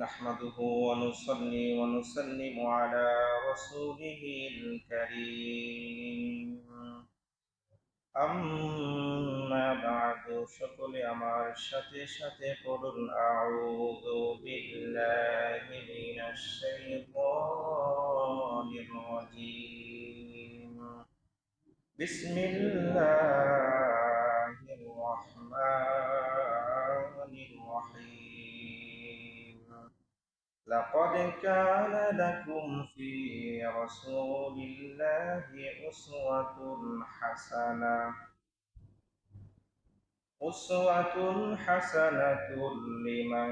نحمده ونصلي ونسلم على رسوله الكريم أما بعد সকলে আমার সাথে সাথে পড়ুন أعوذ بالله من الشيطان الرجيم بسم الله لقد كان لكم في رسول الله أسوة حسنة. أسوة حسنة لمن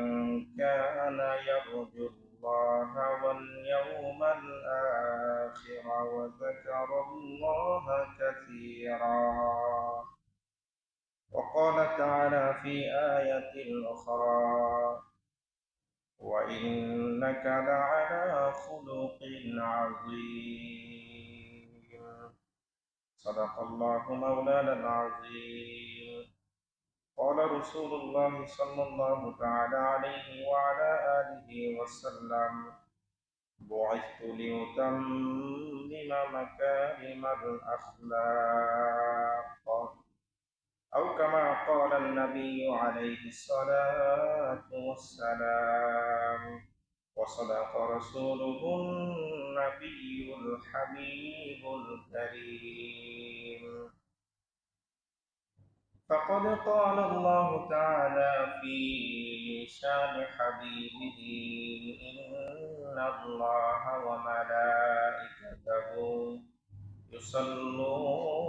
كان يرجو الله واليوم الآخر وذكر الله كثيرا. وقال تعالى في آية أخرى وإنك لعلى خلق عظيم. صدق الله مولانا العظيم. قال رسول الله صلى الله تعالى عليه وعلى آله وسلم بعثت لأتمم مكارم الأخلاق أو كما قال النبي عليه الصلاة والسلام. وصدق رسوله النبي الحبيب الكريم. فقد قال الله تعالى في شان حبيبه إن الله وملائكته يصلون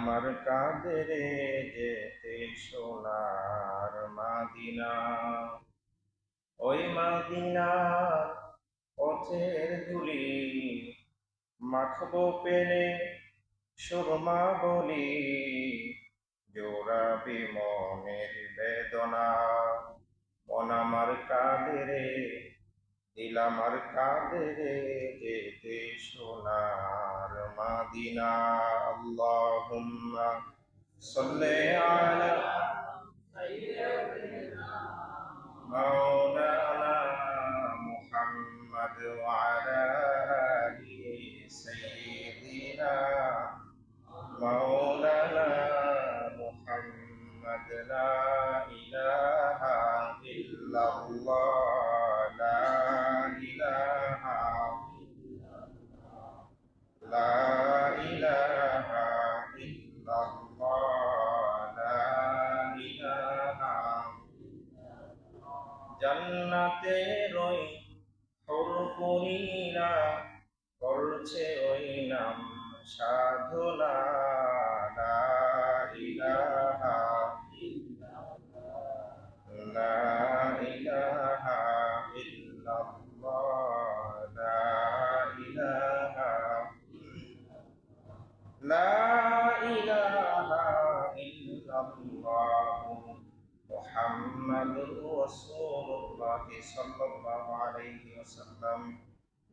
আমার কাঁদে রে যেতে সোনার মাদিনা, ওই মাদিনা পথের ধুলি মাখবো পেলে সুরমা বলি, জোড়াবি মনের বেদনা। মন আমার কাঁদে রে দিল আমার কাঁদে أعمالنا اللهم صل على سيدنا مولانا محمد وعلى سيدنا مولانا محمد. لا জান্নাতের রই হরপুরীরা করছে ওই নাম সাধনা। লা ইলাহা লা محمد رسول اللہ صلی اللہ علیہ وسلم،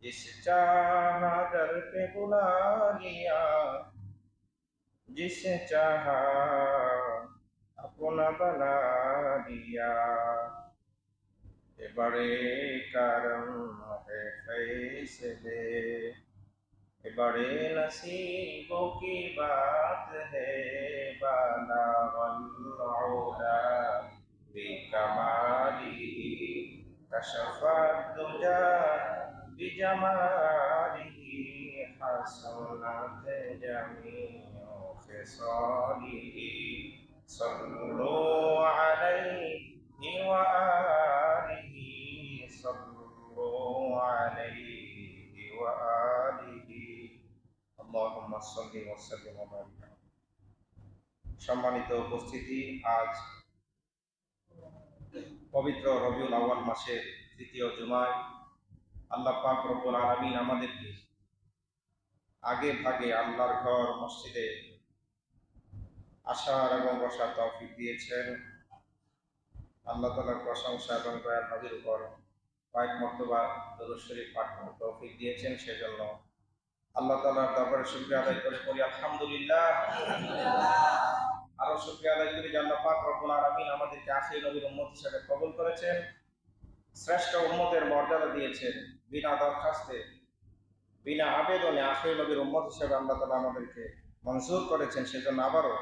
جس چاہا در پہ بلا لیا، جس چاہا اپنا بلا لیا۔ بڑے کرم ہے فیصلے بڑے نصیبوں کی بات ہے، بالا والعلا۔ بكماله كشف الدجى بجماله حسنت جميع خصاله صلوا عليه وآله صلوا عليه وآله اللهم صل وسلم وبارك عليه সম্মানিত উপস্থিতি আজ পবিত্র রবিউল আউয়াল মাসের তৃতীয় জুমায় আল্লাহ পাক রব্বুল আলামিন আমাদেরকে আগে ভাগে আল্লাহর ঘর, মসজিদে আসার এবং বসার তৌফিক দিয়েছেন। আল্লাহ তালার প্রশংসা এবং দয়াল নদীর উপর কয়েক মর্তবা দরুদ শরীফ পাঠ তৌফিক দিয়েছেন, সেজন্য আল্লাহ তালার দরবারে শুক্রিয়া আদায় করে করি আলহামদুলিল্লাহ। আরও শুক্রিয়া আদায় করি আল্লাহ পাক রব্বুল আলামিন আমাদেরকে আখির নবীর উম্মত হিসেবে কবুল করেছেন, শ্রেষ্ঠ উম্মতের মর্যাদা দিয়েছেন বিনা দরখাস্তে, বিনা আবেদনে আখির নবীর উম্মত হিসেবে আল্লাহ তালা আমাদেরকে মঞ্জুর করেছেন। সেজন্য আবারও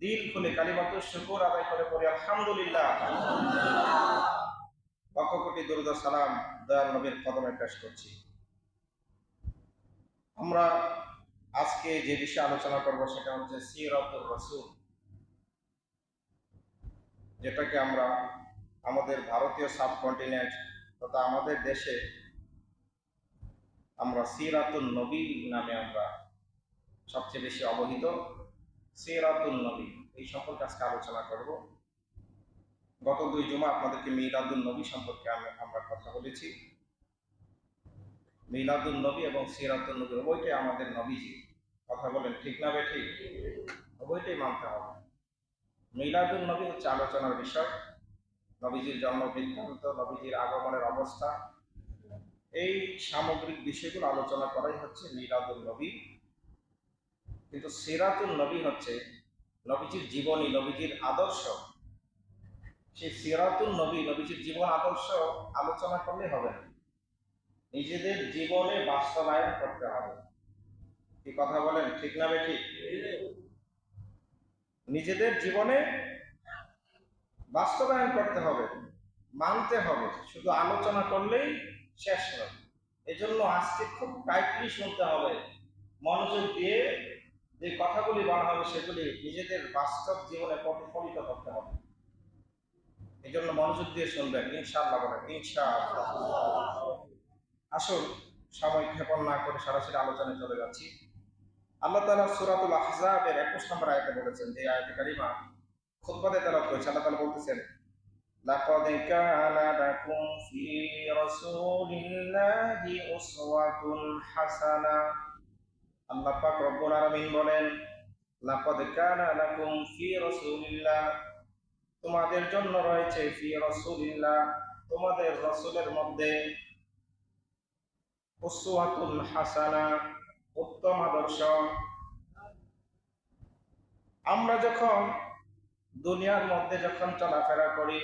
দিল খুলে কালিমাতু শুকুর আদায় করে করি আলহামদুলিল্লাহ। লক্ষ কোটি দুরুদ সালাম দয়াল নবীর কদমে পেশ করছি। আমরা আজকে যে বিষয়ে আলোচনা করব সেটা হচ্ছে সিরাতুর রসুল। যেটাকে আমরা আমাদের ভারতীয় সাবকন্টিনেন্ট তথা আমাদের দেশে আমরা সিরাতুল নবী নামে আমরা সবচেয়ে বেশি অবহিত। সিরাতুল নবী, এই সম্পর্কে আজকে আলোচনা করব। গত দুই জমা আপনাদেরকে মিলাদুল নবী সম্পর্কে আমি- আমরা কথা বলেছি। মিলাদুল নবী এবং সিরাতুল নবী, উভয়টাই আমাদের নবীজি। কথা বলেন ঠিক না বে ঠিক? উভয়টাই মানতে হবে। মিলাদুল নবী হচ্ছে আলোচনার বিষয়। নবীজির জন্ম বৃত্তান্ত নবীজির আগমনের অবস্থা। এই সামগ্রিক বিষয়গুলো আলোচনা করাই হচ্ছে মিলাদুল নবী। কিন্তু সিরাতুল নবী হচ্ছে নবীজির জীবনী, নবীজির আদর্শ। সেই সিরাতুল নবী, নবীজির জীবন আদর্শ আলোচনা করলে হবে না। নিজেদের জীবনে বাস্তবায়ন করতে হবে। কি কথা বলেন? ঠিক না বে ঠিক? নিজেদের জীবনে বাস্তবায়ন করতে হবে, মানতে হবে, শুধু আলোচনা করলেই শেষ নয় এজন্য আজকে খুব টাইটলি শুনতে হবে, মনোযোগ দিয়ে যে কথাগুলি বলা হবে সেগুলি নিজেদের বাস্তব জীবনে প্রতিফলিত করতে হবে। এই জন্য মনোযোগ দিয়ে শুনবেন, ইনশাআল্লাহ বলেন, ইনশাআল্লাহ। আসুন সময় ক্ষেপণ না করে সরাসরি আলোচনায় চলে যাচ্ছি। আল্লাহ তালা সুরাতুল আহজাবের একুশ নম্বর আয়তে বলেছেন যে আয়তে কারিমা খুতবাতে তারা করেছে আল্লাহ তালা বলতেছেন لقد كان لكم في رسول الله أسوة حسنة আল্লাহ পাক রব্বুল আলামিন বলেন লাকাদ কানা লাকুম ফি রাসূলিল্লাহ তোমাদের জন্য রয়েছে ফি রাসূলিল্লাহ তোমাদের রাসূলের মধ্যে উসওয়াতুল হাসানা উত্তম আদর্শ। আমরা যখন দুনিয়ার মধ্যে যখন চলাফেরা করি,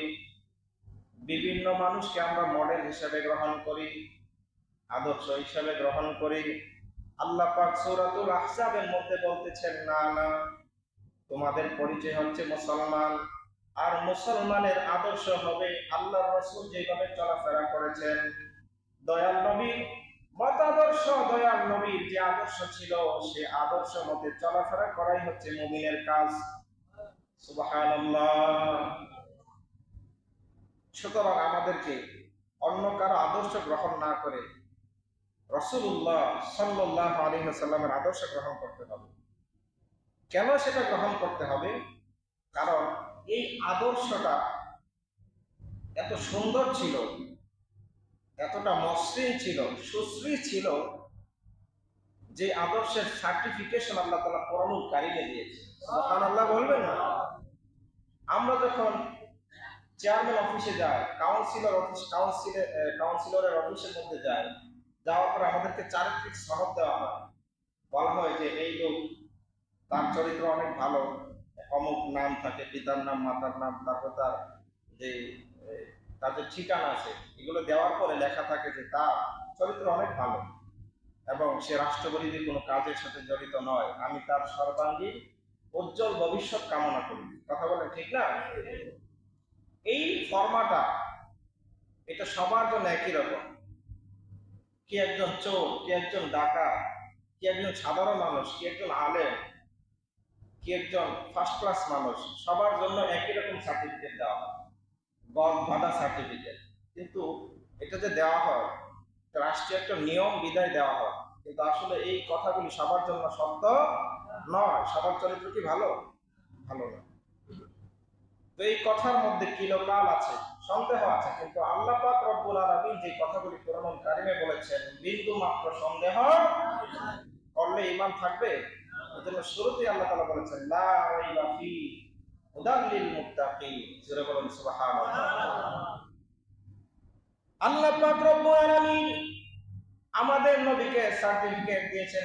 বিভিন্ন মানুষকে আমরা মডেল হিসেবে গ্রহণ করি, আদর্শ হিসেবে গ্রহণ করি। আল্লাহ পাক সূরাতুল আহজাবের মধ্যে বলতেছেন, না না, তোমাদের পরিচয় হচ্ছে মুসলমান। আর মুসলমানের আদর্শ হবে আল্লাহ রসুল যেভাবে চলাফেরা করেছেন। দয়াল নবীর মতাদর্শ দয়াল নবীর যে আদর্শ ছিল, সে আদর্শ মতে চলাফেরা করাই হচ্ছে মুমিনের কাজ। সুতরাং আমাদেরকে অন্য কারও আদর্শ গ্রহণ না করে রসুল্লাহ সাল্লাহ আলী সাল্লামের আদর্শ গ্রহণ করতে হবে। কেন সেটা গ্রহণ করতে হবে? কারণ এই আদর্শটা এত সুন্দর ছিল এতটা মসৃণ ছিল, সুশ্রী ছিল যে আদর্শের সার্টিফিকেশন আল্লাহ তালা পরমুল কারিমে দিয়েছে। আল্লাহ বলবেন না? আমরা যখন চেয়ারম্যান অফিসে যাই কাউন্সিলর অফিস কাউন্সিলে কাউন্সিলরের অফিসের মধ্যে যাই, যাওয়ার পর আমাদেরকে চারিত্রিক সনদ দেওয়া হয়। বলা হয় যে, এই লোক, তার চরিত্র অনেক ভালো, অমুক নাম থাকে, পিতার নাম, মাতার নাম, তারপর তার যে যে ঠিকানা আছে, এগুলো দেওয়ার পরে লেখা থাকে যে তার চরিত্র অনেক ভালো। এবং সে রাষ্ট্রবিরোধী কোনো কাজের সাথে জড়িত নয়। আমি তার সর্বাঙ্গীন, উজ্জ্বল ভবিষ্যৎ কামনা করি। কথা বলেন ঠিক না? এই ফর্মাটা, এটা সবার জন্য একই রকম। কি একজন চোর, কি একজন ডাকা কি একজন সাধারণ মানুষ, কি একজন আলেম, কি একজন ফার্স্ট ক্লাস মানুষ, সবার জন্য একই রকম সার্টিফিকেট দেওয়া হয়। বাধা সার্টিফিকেট কিন্তু এটা যে দেওয়া হয় রাষ্ট্রীয় একটা নিয়ম, বিধায় দেওয়া হয়। কিন্তু আসলে এই কথাগুলি সবার জন্য সত্য নয়। সবার চরিত্র কি ভালো? ভালো না। তো এই কথার মধ্যে কিলোকাল আছে, সন্দেহ আছে। কিন্তু আল্লাহ পাক রব্বুল আলামিন যে কথাগুলি কোরআন কারিমে বলেছেন, বিন্দু মাত্র সন্দেহ করলে ইমান থাকবে? এজন্য শুরুতেই আল্লাহ তাআলা বলেছেন, লা রাইবা ফি আমাদের নবীকে সার্টিফিকেট দিয়েছেন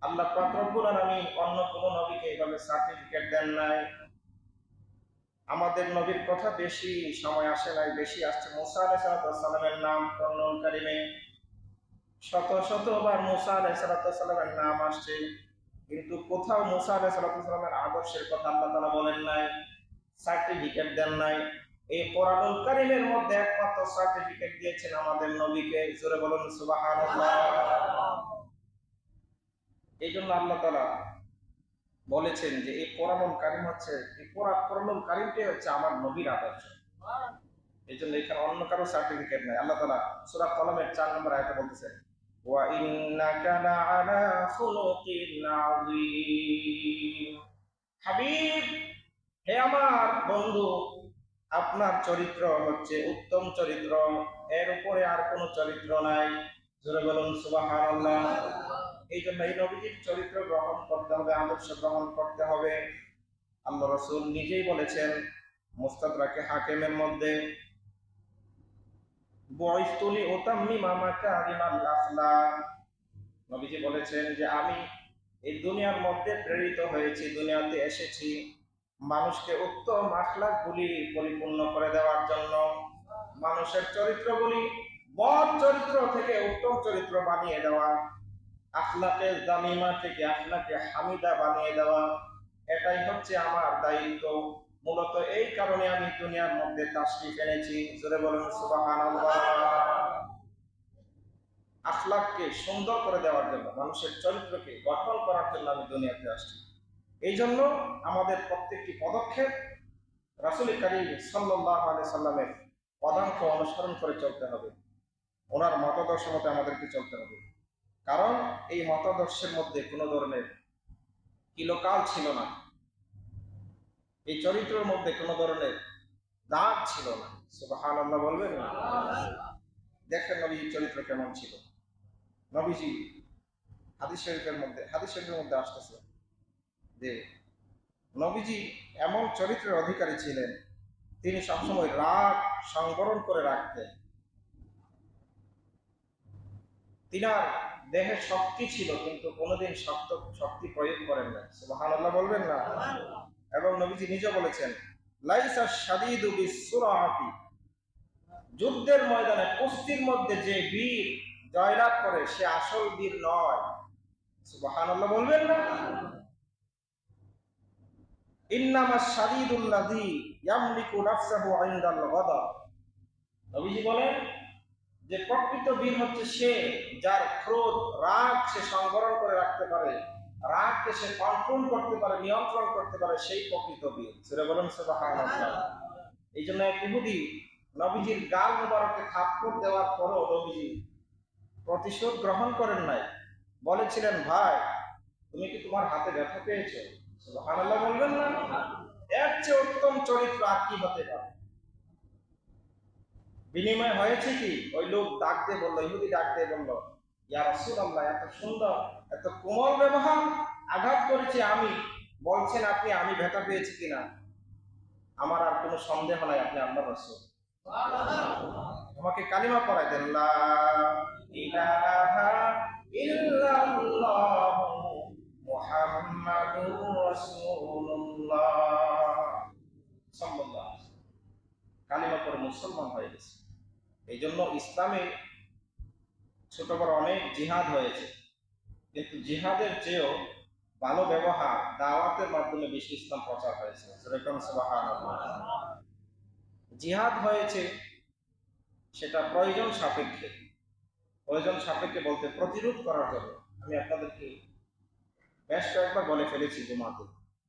আল্লাহ অন্য কোন নবীকে এভাবে সার্টিফিকেট দেন নাই। আমাদের নবীর কথা বেশি সময় আসে নাই, বেশি আসছে। মুসা আলাইহিস সালামের নাম কোরআন কারিমে। শত, শতবার মুসা আলাইহিস সালামের নাম আসছে। কিন্তু কোথাও মুসা আলাইহিস সালামের আদর্শের কথা আল্লাহ তাআলা বলেন নাই সার্টিফিকেট দেন নাই। এই কোরআনুল কারিমের মধ্যে একমাত্র সার্টিফিকেট দিয়েছেন আমাদের নবীকে। জোরে বলুন, সুবহানাল্লাহ। এই জন্য আল্লাহ তালা বলেছেন যে এই কোরআনুল কারিম হচ্ছে, এই কোরআন, কোরআনুল কারিমটাই হচ্ছে আমার নবীর আদর্শ। এই জন্য এখানে অন্য কারও সার্টিফিকেট নাই। আল্লাহ তালা সুরা কলমের চার নম্বর আয়তে বলতেছেন ইন্নাকা লাআলা খুলুকিন আযীম হাবিব, হে আমার বন্ধু, আপনার চরিত্র হচ্ছে উত্তম চরিত্র। এর উপরে আর কোনো চরিত্র নাই। জোরে বলুন, সুবহানাল্লাহ। এই জন্য এই নবীজির চরিত্র গ্রহণ করতে হবে, আদর্শ গ্রহণ করতে হবে। আল্লাহ রসুল নিজেই বলেছেন, মুস্তাদরাকে হাকেমের মধ্যে বয়স্তুলি ওতাম্মি মামাকে আলিমাল আখলাক নবীজি বলেছেন যে আমি এই দুনিয়ার মধ্যে প্রেরিত হয়েছি, দুনিয়াতে এসেছি মানুষকে উত্তম আখলাকগুলি পরিপূর্ণ করে দেওয়ার জন্য। মানুষের চরিত্রগুলি বদ চরিত্র থেকে উত্তম চরিত্র বানিয়ে দেওয়া আখলাকে জামিমা থেকে আখলাকে হামিদা বানিয়ে দেওয়া, এটাই হচ্ছে আমার দায়িত্ব। মূলত এই কারণে আমি দুনিয়ার মধ্যে তাশরিফ এনেছি। জোরে বলুন আখলাককে সুন্দর করে দেওয়ার জন্য, মানুষের চরিত্রকে গঠন করার জন্য আমি দুনিয়াতে আসছি। এই জন্য আমাদের প্রত্যেকটি পদক্ষেপ রাসুল করিম সাল্লাহ আলি সাল্লামের পদাঙ্ক অনুসরণ করে চলতে হবে। ওনার মতাদর্শ মতে আমাদেরকে চলতে হবে। কারণ এই মতাদর্শের মধ্যে কোনো ধরনের কিলোকাল ছিল না। এই চরিত্রের মধ্যে কোনো ধরনের দাগ ছিল না। সুবাহান আল্লাহ বলবেন? দেখেন নবীজির চরিত্র কেমন ছিল। নবীজি হাদিস শরীফের মধ্যে, হাদিস শরীফের মধ্যে আসতেছে যে নবীজি এমন চরিত্রের অধিকারী ছিলেন, তিনি সবসময় রাগ সংবরণ করে রাখতেন। তিনার দেহে শক্তি ছিল, কিন্তু কোনোদিন শক্ত, শক্তি প্রয়োগ করেন না সুবহানাল্লাহ বলবেন না? এবং নবীজি নিজে বলেছেন যুদ্ধের ময়দানে কুস্তির মধ্যে যে বীর জয়লাভ করে, সে আসল বীর নয়। বলবেন না? যে প্রকৃত বীর হচ্ছে সে যার ক্রোধ, রাগ সে সংবরণ করে রাখতে পারে। রাগকে সে কন্ট্রোল করতে পারে, নিয়ন্ত্রণ করতে পারে, সেই প্রকৃত সেটা বলেন এই জন্য এক ইহুদি নবীজির গাল মুবারকে থাপ্পড় দেওয়ার পরও নবীজি প্রতিশোধ গ্রহণ করেন নাই। বলেছিলেন, ভাই, তুমি কি তোমার হাতে ব্যথা পেয়েছ? সুবহানাল্লাহ বলবেন না। এর চেয়ে উত্তম চরিত্র আর কি হতে পারে? বিনিময় হয়েছে কি? ওই লোক ডাক দিয়ে বলল, ইহুদি ডাক দিয়ে বলল, ইয়া রাসূলুল্লাহ, এত সুন্দর এত কোমল ব্যবহার আঘাত করেছি আমি। বলছেন আপনি, আমি ব্যথা পেয়েছি কিনা? আমার আর কোনো সন্দেহ নাই, আপনি আল্লাহ রাসূল। আমাকে কালিমা পড়াই দেন কালিমা পরে মুসলমান হয়ে গেছে। এই জন্য ইসলামে ছোট বড় অনেক জিহাদ হয়েছে। কিন্তু জিহাদের চেয়েও ভালো ব্যবহার দাওয়াতের মাধ্যমে বেশি ইসলাম প্রচার হয়েছে। জিহাদ হয়েছে সেটা প্রয়োজন সাপেক্ষে। প্রয়োজন সাপেক্ষে বলতে প্রতিরোধ করার জন্য। আমি আপনাদেরকে বেশ কয়েকবার বলে ফেলেছি জুমাতে।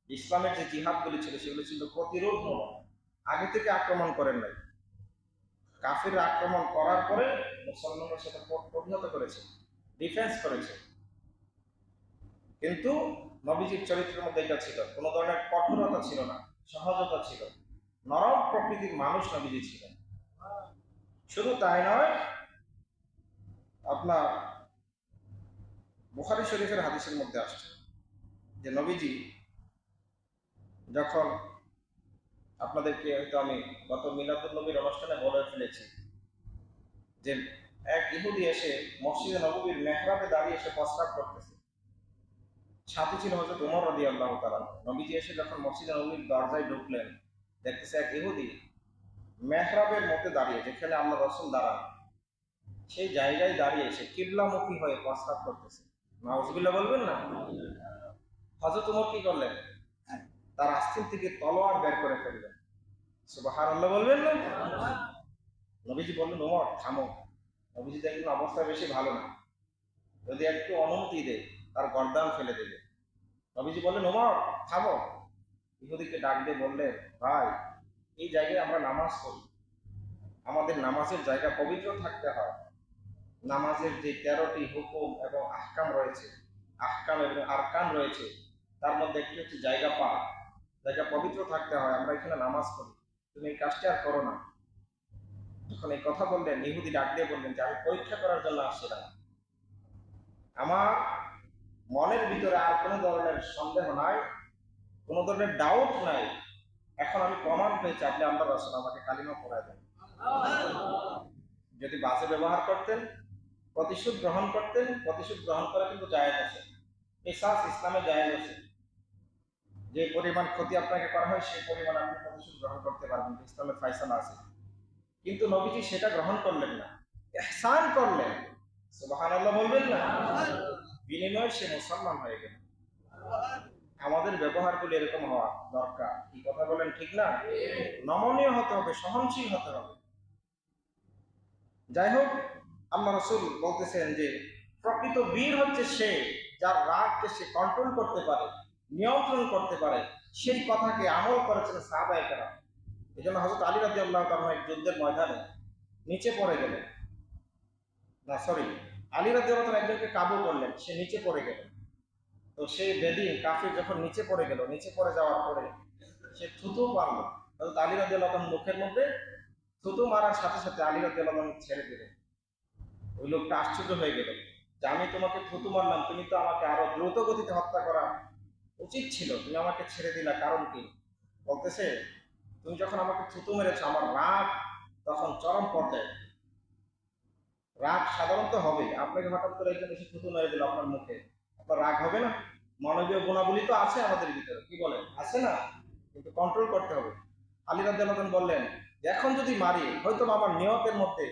ইসলামের যে জিহাদগুলি ছিল সেগুলো ছিল প্রতিরোধমূলক। আগে থেকে আক্রমণ করেন নাই। কাফির আক্রমণ করার পরে মুসলমানরা সেটা পরিণত করেছে। ডিফেন্স করেছে। কিন্তু নবীজির চরিত্রের মধ্যে এটা ছিল। কোনো ধরনের কঠোরতা ছিল না, সহজতা ছিল। নরম প্রকৃতির মানুষ নবীজি ছিলেন। শুধু তাই নয়, আপনার বুখারি শরীফের হাদিসের মধ্যে আসছে যে নবীজি যখন আপনাদেরকে হয়তো আমি গত মিলাদুল নবীর অনুষ্ঠানে বলে ফেলেছি যে এক ইহুদি এসে মসজিদে নবীর মেহরাবে দাঁড়িয়ে এসে প্রস্তাব করতেছে। সাথে ছিল হয়তো উমর রদি আল্লাহ তালা নবীজি এসে যখন মসজিদে নবীর দরজায় ঢুকলেন দেখতেছে এক ইহুদি মেহরাবের মধ্যে দাঁড়িয়ে যেখানে আল্লাহ রসুল দাঁড়ান। সেই জায়গায় দাঁড়িয়ে এসে কিবলামুখী হয়ে প্রস্তাব করতেছে। নাউজবিল্লা বলবেন না? হজরত উমর কি করলেন? তার আস্তিন থেকে তলোয়ার বের করে ফেললেন। সুবাহার আল্লাহ বলবেন না? নবীজি বললেন ওমর থামো। নবীজি দেখলেন অবস্থা বেশি ভালো না। যদি একটু অনুমতি দেয় তার গর্দান ফেলে দেবে। নবীজি বললেন, ওমর, থামো। ইহুদিকে ডাক দিয়ে বললেন, ভাই, এই জায়গায় আমরা নামাজ পড়ি। আমাদের নামাজের জায়গা পবিত্র থাকতে হয়। নামাজের যে তেরোটি হুকুম এবং আহকাম রয়েছে, আহকাম এবং আরকান রয়েছে, তার মধ্যে একটি হচ্ছে জায়গা পা জায়গা পবিত্র থাকতে হয়, আমরা এখানে নামাজ পড়ি। তুমি এই কাজটি আর করো না। যখন এই কথা বললেন, ইহুদি ডাক দিয়ে বললেন যে, আমি পরীক্ষা করার জন্য আসছিলাম আমার মনের ভিতরে আর কোনো ধরনের সন্দেহ নাই, কোনো ধরনের ডাউট নাই। এখন আমি প্রমাণ পেয়েছি, আপনি আল্লাহ রসুল, আমাকে কালিমা পড়ায় দেন। যদি বাসে ব্যবহার করতেন, প্রতিশোধ গ্রহণ করতেন, প্রতিশোধ গ্রহণ করা কিন্তু জায়েজ আছে। এসাস ইসলামে জায়েজ আছে। যে পরিমাণ ক্ষতি আপনাকে করা হয়, সেই পরিমাণ আপনি প্রতিশোধ গ্রহণ করতে পারবেন ইসলামের ফাইসালা আছে। কিন্তু নবীজি সেটা গ্রহণ করলেন না। এহসান করলেন। সুবহানাল্লাহ বলবেন না? বিনিময়ে সে মুসলমান হয়ে গেল। আমাদের ব্যবহারগুলো এরকম হওয়া দরকার। কি কথা বলেন ঠিক না? নমনীয় হতে হবে, সহনশীল হতে হবে। যাই হোক, আল্লাহ রসুল বলতেছেন যে, প্রকৃত বীর হচ্ছে সে যার রাগকে সে কন্ট্রোল করতে পারে, নিয়ন্ত্রণ করতে পারে, সেই কথাকে আমল করেছেন সাহাবায় কেন এই জন্য হজরত আলী রাজি আল্লাহ যুদ্ধের ময়দানে নিচে পড়ে গেলেন। না সরি আলী রাজি আল্লাহ একজনকে কাবু করলেন, সে নিচে পড়ে গেল। তো সেই বেদিন, কাফির যখন নিচে পড়ে গেল, নিচে পড়ে যাওয়ার পরে সে থুতু মারল। হজরত আলী রাজি আল্লাহ মুখের মধ্যে থুতু মারার সাথে সাথে আলী রাজি আল্লাহ ছেড়ে দিলেন ওই লোকটা আশ্চর্য হয়ে গেল যে, আমি তোমাকে থুতু মারলাম, তুমি তো আমাকে আরও দ্রুত গতিতে হত্যা করা উচিত ছিল, তুমি আমাকে ছেড়ে দিলা, কারণ কি? বলতেছে, তুমি যখন আমাকে থুতু মেরেছ, আমার রাগ তখন চরম পর্যায়ে রাগ সাধারণত হবে আপনাকে হঠাৎ করে একজন এসে থুতু মেরে দিল আপনার মুখে। আপনার রাগ হবে না? মানবীয় গুণাবলী তো আছে আমাদের ভিতরে, কি বলেন? আছে না? কিন্তু কন্ট্রোল করতে হবে। আলী রাজ্জান বললেন, এখন যদি মারি হয়তো আমার নিয়তের মধ্যে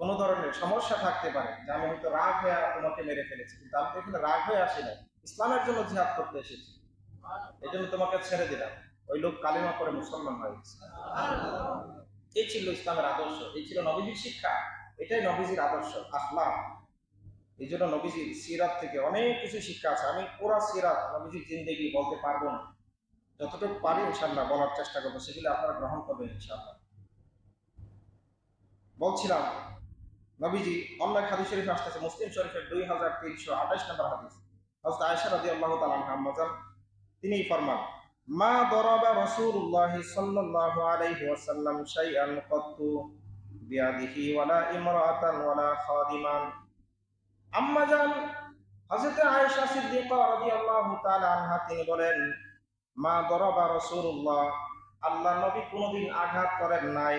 কোনো ধরনের সমস্যা থাকতে পারে, যে আমি হয়তো রাগ হয়ে তোমাকে মেরে ফেলেছি। কিন্তু আমি এখানে রাগ হয়ে আসি না ইসলামের জন্য জিহাদ করতে এসেছি। এই তোমাকে ছেড়ে দিলাম। ওই লোক কালিমা করে মুসলমান হয়ে গেছে। এই ছিল ইসলামের আদর্শ? এই ছিল নবীজির শিক্ষা। এটাই নবীজির আদর্শ আসলাম এই জন্য নবীজির সিরাত থেকে অনেক কিছু শিক্ষা আছে। আমি পুরা সিরাত নবীজির জিন্দেগি বলতে পারব না। যতটুকু পারি ইনশাল্লাহ বলার চেষ্টা করব, সেগুলো আপনারা গ্রহণ করবেন ইনশাল্লাহ বলছিলাম, নবীজি অন্য হাদিস শরীফ আসতেছে, মুসলিম শরীফের দুই হাজার তিনশো আঠাশ নম্বর হাদিস। হজরত আয়েশা রাদিয়াল্লাহু তাআলা আনহা মজান তিনি ফরমান। মা দরাবা রাসূলুল্লাহ সাল্লাল্লাহু আলাইহি ওয়াসাল্লাম শাইআন কাত্তু বিয়াদিহি ওয়ালা ইমরাতান ওয়ালা খাদিমান। আম্মা জান, হযরত আয়েশা সিদ্দিকা রাদিয়াল্লাহু তাআলা আনহা তিনি বলেন, মা দরাবা রাসূলুল্লাহ, আল্লাহ নবী কোনোদিন আঘাত করেন নাই।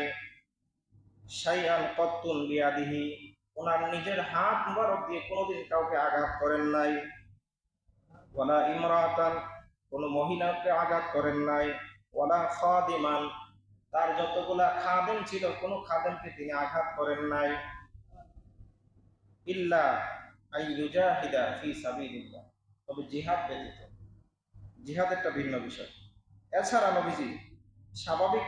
শাইআন কত্তুন বিয়াদিহি, ওনার নিজের হাত মুবারক দিয়ে কোনোদিন কাউকে আঘাত করেন নাই। ওয়ালা ইমরাতান কোন মহিলাকে আঘাত করেন নাই ওলা খাদিমান, তার যতগুলা খাদেম ছিল, কোন খাদেমকে তিনি আঘাত করেন নাই। ইল্লা আই ফি সাবিলিল্লাহ। তবে জিহাদ ব্যতীত। জিহাদ একটা ভিন্ন বিষয়। এছাড়া নবীজি স্বাভাবিক